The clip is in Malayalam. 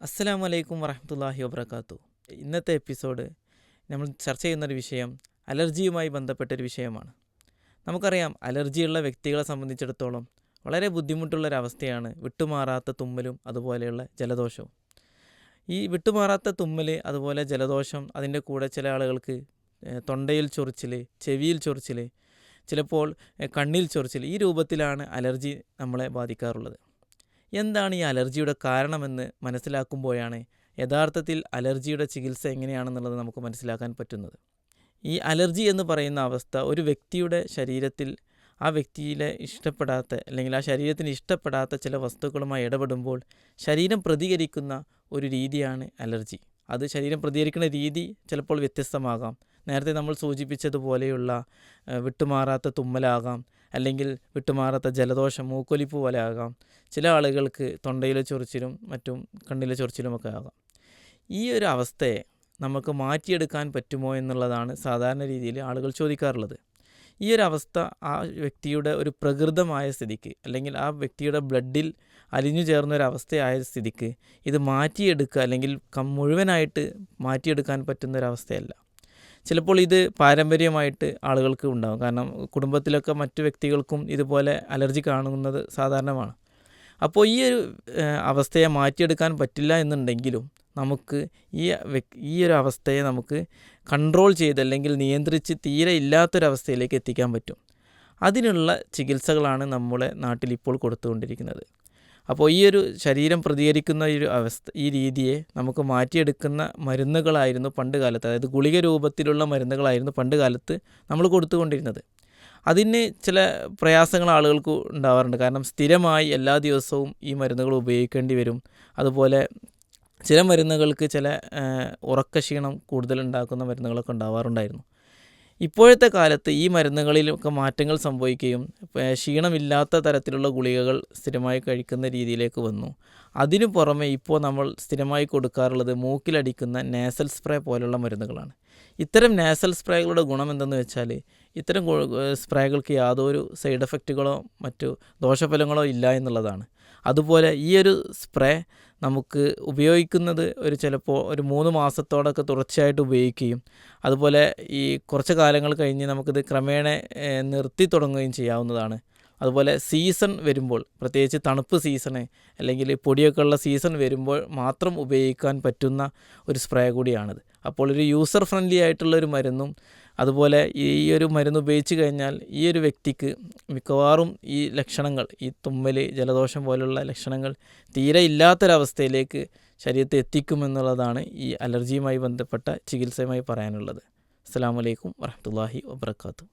അസ്സലാമു വലൈക്കും വറഹമത്തല്ലാഹി വബർക്കാത്തു ഇന്നത്തെ എപ്പിസോഡ് നമ്മൾ ചർച്ച ചെയ്യുന്നൊരു വിഷയം അലർജിയുമായി ബന്ധപ്പെട്ടൊരു വിഷയമാണ്. നമുക്കറിയാം അലർജിയുള്ള വ്യക്തികളെ സംബന്ധിച്ചിടത്തോളം വളരെ ബുദ്ധിമുട്ടുള്ളൊരവസ്ഥയാണ് വിട്ടുമാറാത്ത തുമ്മലും അതുപോലെയുള്ള ജലദോഷവും. ഈ വിട്ടുമാറാത്ത തുമ്മൽ അതുപോലെ ജലദോഷം അതിന്റെ കൂടെ ചില ആളുകൾക്ക് തൊണ്ടയിൽ ചൊറിച്ചിൽ ചെവിയിൽ ചൊറിച്ചിൽ ചിലപ്പോൾ കണ്ണിൽ ചൊറിച്ചിൽ ഈ രൂപത്തിലാണ് അലർജി നമ്മളെ ബാധിക്കാറുള്ളത്. എന്താണ് ഈ അലർജിയുടെ കാരണമെന്ന് മനസ്സിലാക്കുമ്പോഴാണ് യഥാർത്ഥത്തിൽ അലർജിയുടെ ചികിത്സ എങ്ങനെയാണെന്നുള്ളത് നമുക്ക് മനസ്സിലാക്കാൻ പറ്റുന്നത്. ഈ അലർജി എന്ന് പറയുന്ന അവസ്ഥ ഒരു വ്യക്തിയുടെ ശരീരത്തിൽ ആ വ്യക്തിയിലെ ഇഷ്ടപ്പെടാത്ത അല്ലെങ്കിൽ ആ ശരീരത്തിന് ഇഷ്ടപ്പെടാത്ത ചില വസ്തുക്കളുമായി ഇടപെടുമ്പോൾ ശരീരം പ്രതികരിക്കുന്ന ഒരു രീതിയാണ് അലർജി. അത് ശരീരം പ്രതികരിക്കുന്ന രീതി ചിലപ്പോൾ വ്യത്യസ്തമാകാം. നേരത്തെ നമ്മൾ സൂചിപ്പിച്ചതുപോലെയുള്ള വിട്ടുമാറാത്ത തുമ്മലാകാം അല്ലെങ്കിൽ വിട്ടുമാറാത്ത ജലദോഷം മൂക്കൊലിപ്പ് പോലെ ആകാം. ചില ആളുകൾക്ക് തൊണ്ടയിലെ ചൊറിച്ചിലും മറ്റും കണ്ണിലെ ചൊറിച്ചിലുമൊക്കെ ആകാം. ഈ ഒരു അവസ്ഥയെ നമുക്ക് മാറ്റിയെടുക്കാൻ പറ്റുമോ എന്നുള്ളതാണ് സാധാരണ രീതിയിൽ ആളുകൾ ചോദിക്കാറുള്ളത്. ഈ ഒരു അവസ്ഥ ആ വ്യക്തിയുടെ ഒരു പ്രകൃതമായ സ്ഥിതിക്ക് അല്ലെങ്കിൽ ആ വ്യക്തിയുടെ ബ്ലഡിൽ അലിഞ്ഞു ചേർന്ന ഒരു അവസ്ഥയായ സ്ഥിതിക്ക് ഇത് മാറ്റിയെടുക്കുക അല്ലെങ്കിൽ മുഴുവനായിട്ട് മാറ്റിയെടുക്കാൻ പറ്റുന്ന ഒരു അവസ്ഥയല്ല. ചിലപ്പോൾ ഇത് പാരമ്പര്യമായിട്ട് ആളുകൾക്ക് ഉണ്ടാകും കാരണം കുടുംബത്തിലൊക്കെ മറ്റു വ്യക്തികൾക്കും ഇതുപോലെ അലർജി കാണുന്നത് സാധാരണമാണ്. അപ്പോൾ ഈ ഒരു അവസ്ഥയെ മാറ്റിയെടുക്കാൻ പറ്റില്ല എന്നുണ്ടെങ്കിലും നമുക്ക് ഈ ഈ ഒരു അവസ്ഥയെ നമുക്ക് കൺട്രോൾ ചെയ്ത് അല്ലെങ്കിൽ നിയന്ത്രിച്ച് തീരെ ഇല്ലാത്തൊരവസ്ഥയിലേക്ക് എത്തിക്കാൻ പറ്റും. അതിനുള്ള ചികിത്സകളാണ് നമ്മുടെ നാട്ടിൽ ഇപ്പോൾ കൊടുത്തുകൊണ്ടിരിക്കുന്നത്. അപ്പോൾ ഈ ഒരു ശരീരം പ്രതികരിക്കുന്ന ഈ ഒരു അവസ്ഥ ഈ രീതിയെ നമുക്ക് മാറ്റിയെടുക്കുന്ന മരുന്നുകളായിരുന്നു പണ്ട് കാലത്ത് അതായത് ഗുളിക രൂപത്തിലുള്ള മരുന്നുകളായിരുന്നു പണ്ട് കാലത്ത് നമ്മൾ കൊടുത്തുകൊണ്ടിരുന്നത്. അതിന് ചില പ്രയാസങ്ങൾ ആളുകൾക്ക് ഉണ്ടാവാറുണ്ട്. കാരണം സ്ഥിരമായി എല്ലാ ദിവസവും ഈ മരുന്നുകൾ ഉപയോഗിക്കേണ്ടി വരും. അതുപോലെ ചില മരുന്നുകൾക്ക് ചില ഉറക്കക്ഷീണം കൂടുതൽ ഉണ്ടാക്കുന്ന മരുന്നുകളൊക്കെ ഉണ്ടാവാറുണ്ടായിരുന്നു. ഇപ്പോഴത്തെ കാലത്ത് ഈ മരുന്നുകളിലൊക്കെ മാറ്റങ്ങൾ സംഭവിക്കുകയും ക്ഷീണമില്ലാത്ത തരത്തിലുള്ള ഗുളികകൾ സ്ഥിരമായി കഴിക്കുന്ന രീതിയിലേക്ക് വന്നു. അതിനു പുറമെ ഇപ്പോൾ നമ്മൾ സ്ഥിരമായി കൊടുക്കാറുള്ളത് മൂക്കിലടിക്കുന്ന നാസൽ സ്പ്രേ പോലുള്ള മരുന്നുകളാണ്. ഇത്തരം നാസൽ സ്പ്രേകളുടെ ഗുണം എന്തെന്ന് വെച്ചാൽ ഇത്തരം സ്പ്രേകൾക്ക് യാതൊരു സൈഡ് എഫക്റ്റുകളോ മറ്റു ദോഷഫലങ്ങളോ ഇല്ല എന്നുള്ളതാണ്. അതുപോലെ ഈ ഒരു സ്പ്രേ നമുക്ക് ഉപയോഗിക്കുന്നത് ഒരു ചിലപ്പോൾ ഒരു മൂന്ന് മാസത്തോടൊക്കെ തുടർച്ചയായിട്ട് ഉപയോഗിക്കുകയും അതുപോലെ ഈ കുറച്ച് കാലങ്ങൾ കഴിഞ്ഞ് നമുക്കിത് ക്രമേണ നിർത്തി തുടങ്ങുകയും ചെയ്യാവുന്നതാണ്. അതുപോലെ സീസൺ വരുമ്പോൾ പ്രത്യേകിച്ച് തണുപ്പ് സീസണ് അല്ലെങ്കിൽ പൊടിയൊക്കെ ഉള്ള സീസൺ വരുമ്പോൾ മാത്രം ഉപയോഗിക്കാൻ പറ്റുന്ന ഒരു സ്പ്രേ കൂടിയാണിത്. അപ്പോൾ ഒരു യൂസർ ഫ്രണ്ട്ലി ആയിട്ടുള്ള ഒരു മരുന്നും അതുപോലെ ഈ ഒരു മരുന്ന് ഉപയോഗിച്ച് കഴിഞ്ഞാൽ ഈ ഒരു വ്യക്തിക്ക് മിക്കവാറും ഈ ലക്ഷണങ്ങൾ ഈ തുമ്മൽ ജലദോഷം പോലുള്ള ലക്ഷണങ്ങൾ തീരെ ഇല്ലാത്തൊരവസ്ഥയിലേക്ക് ശരീരത്തെ എത്തിക്കുമെന്നുള്ളതാണ് ഈ അലർജിയുമായി ബന്ധപ്പെട്ട ചികിത്സയുമായി പറയാനുള്ളത്. അസ്സാം വലൈക്കും വരഹമുല്ലാഹി വാബർക്കാത്തു